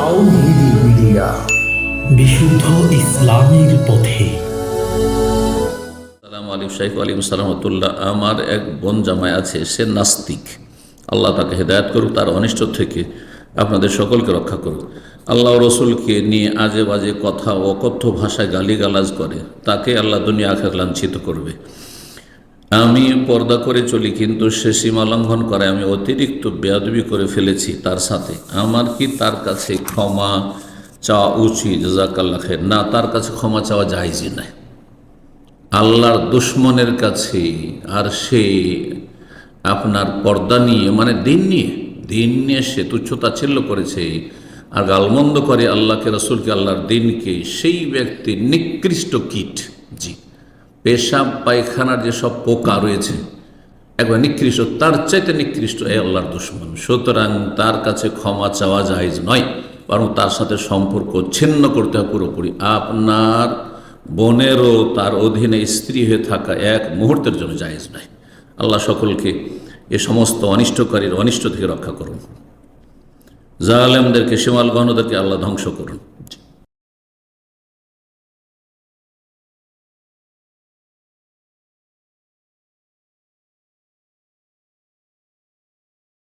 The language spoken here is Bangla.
তাওহিদি মিডিয়া। বিশুদ্ধ ইসলামের পথে। সালাম আলিম শাইফ আলিম সালামতুল্লাহ আমার এক বোন জামাই আছে, সে নাস্তিক। আল্লাহ তাকে হেদায়ত করুক, তার অনিষ্ট থেকে আপনাদের সকলকে রক্ষা করুক। আল্লাহ রসুলকে নিয়ে আজে বাজে কথা, অকথ্য ভাষায় গালিগালাজ করে, তাকে আল্লাহ দুনিয়া আখের লাঞ্ছিত করবে। আমি পর্দা করে চলি, কিন্তু সে সীমা লঙ্ঘন করে। আমি অতিরিক্ত বেয়াদবি করে ফেলেছি তার সাথে। আমার কি তার কাছে ক্ষমা চাওয়া উচিত? জাজাকাল্লা খের না, তার কাছে ক্ষমা চাওয়া যায়জই নাই। আল্লাহর দুশ্মনের কাছে আর সে আপনার পর্দা নিয়ে মানে দিন নিয়ে দিন নিয়ে সে তুচ্ছতাচ্ছিল্য করেছে আর গালমন্দ করে আল্লাহকে, রসুলকে, আল্লাহর দিনকে, সেই ব্যক্তি নিকৃষ্ট কীট। পেশাব, পায়খানার যেসব পোকা রয়েছে, একবার নিকৃষ্ট, তার চাইতে নিকৃষ্ট এই আল্লাহর দুশ্মন। সুতরাং তার কাছে ক্ষমা চাওয়া জাহেজ নয়, বরং তার সাথে সম্পর্ক ছিন্ন করতে হবে পুরোপুরি। আপনার বোনেরও তার অধীনে স্ত্রী হয়ে থাকা এক মুহূর্তের জন্য জায়েজ নয়। আল্লাহ সকলকে এ সমস্ত অনিষ্টকারীর অনিষ্ট থেকে রক্ষা করুন। জালেমদেরকে সীমাল গণদেরকে আল্লাহ ধ্বংস করুন।